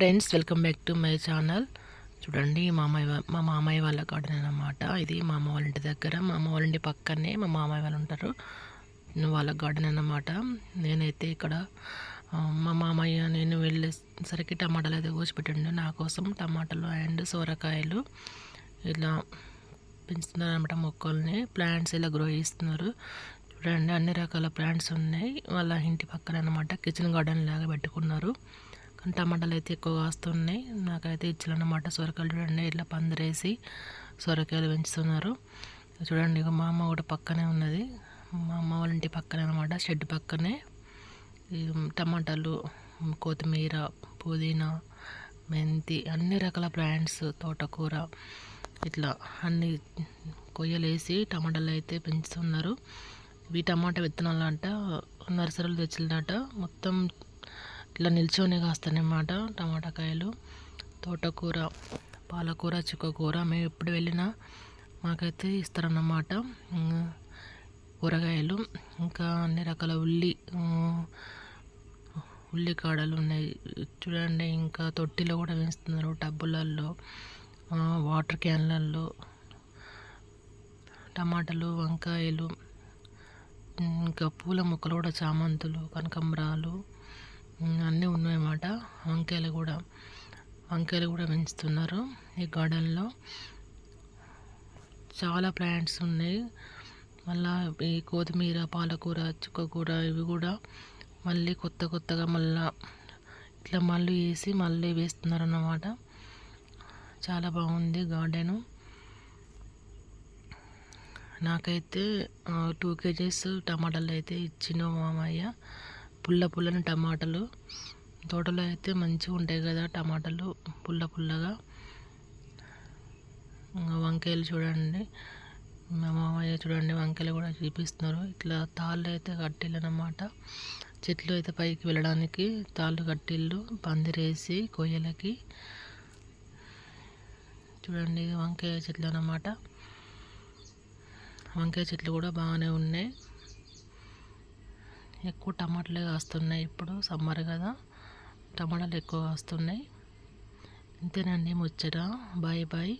Friends welcome back to my channel చూడండి మా మామయ్య మా మామయ్య వాళ్ళ గార్డెన్ అన్నమాట. ఇది మా అమ్మ వాళ్ళ ఇంటి దగ్గర. మా అమ్మ వాళ్ళ ఇంటి పక్కనే మా మామయ్య వాళ్ళు ఉంటారు. వాళ్ళ గార్డెన్ అన్నమాట. నేనైతే ఇక్కడ మా మామయ్య నేను వెళ్ళేసరికి టమాటాలు అయితే కోసిపెట్టిండు నా కోసం టమాటాలు అండ్ సొరకాయలు ఇలా పెంచుతున్నారు అనమాట మొక్కల్ని. ప్లాంట్స్ ఇలా గ్రో చేస్తున్నారు. చూడండి అన్ని రకాల ప్లాంట్స్ ఉన్నాయి. వాళ్ళ ఇంటి పక్కన అనమాట కిచెన్ గార్డెన్ లాగా పెట్టుకున్నారు. కానీ టమాటాలు అయితే ఎక్కువ కాస్తున్నాయి. నాకైతే ఇచ్చాలన్నమాట సొరకాయలు చూడండి. ఇట్లా పందిరేసి సొరకాయలు పెంచుతున్నారు. చూడండి ఇక మా అమ్మ కూడా పక్కనే ఉన్నది. మా అమ్మ వాళ్ళ ఇంటి పక్కనే అనమాట షెడ్ పక్కనే. టమాటాలు కొత్తిమీర పుదీనా మెంతి అన్ని రకాల ప్లాంట్స్ తోటకూర ఇట్లా అన్ని కొయ్యలేసి టమాటాలు అయితే పెంచుతున్నారు. ఇవి టమాటా విత్తనాలు అంట నర్సరీలు తెచ్చిందట మొత్తం ఇట్లా నిల్చొని కాస్తాయన్నమాట టమాటా కాయలు తోటకూర పాలకూర చిక్కకూర. మేము ఎప్పుడు వెళ్ళినా మాకైతే ఇస్తారన్నమాట కూరగాయలు. ఇంకా అన్ని రకాల ఉల్లి ఉల్లికాడలు ఉన్నాయి. చూడండి ఇంకా తొట్టిలో కూడా వేస్తున్నారు టబ్బులలో వాటర్ క్యాన్లలో టమాటాలు వంకాయలు ఇంకా పూల మొక్కలు కూడా చామంతులు కనకంబరాలు. అన్నీ ఉన్నాయన్నమాట. వంకాయలు కూడా వంకాయలు కూడా పెంచుతున్నారు ఈ గార్డెన్లో. చాలా ప్లాంట్స్ ఉన్నాయి. మళ్ళీ ఈ కొత్తిమీర పాలకూర చుక్కకూర ఇవి కూడా మళ్ళీ కొత్త కొత్తగా మళ్ళా ఇట్లా మళ్ళీ వేసి మళ్ళీ వేస్తున్నారు అన్నమాట చాలా బాగుంది గార్డెను. నాకైతే టూ కేజీస్ టమాటాలు అయితే ఇచ్చిన మామయ్య. పుల్ల పుల్లని టమాటాలు. తోటలో అయితే మంచిగా ఉంటాయి కదా టమాటాలు పుల్ల పుల్లగా. ఇంకా వంకాయలు చూడండి. మా మామయ్య చూడండి వంకాయలు కూడా చూపిస్తున్నారు. ఇట్లా తాళ్ళు అయితే కట్టిల్లనమాట చెట్లు అయితే పైకి వెళ్ళడానికి తాళ్ళు కట్టిల్లు పందిరేసి కొయ్యలకి. చూడండి వంకాయ చెట్లు అన్నమాట వంకాయ చెట్లు కూడా బాగానే ఉన్నాయి. ఎక్కువ టమాటాలే కాస్తున్నాయి ఇప్పుడు సమ్మర్ కదా. టమాటాలు ఎక్కువ కాస్తున్నాయి. ఇంతేనండి ముచ్చట. Bye bye.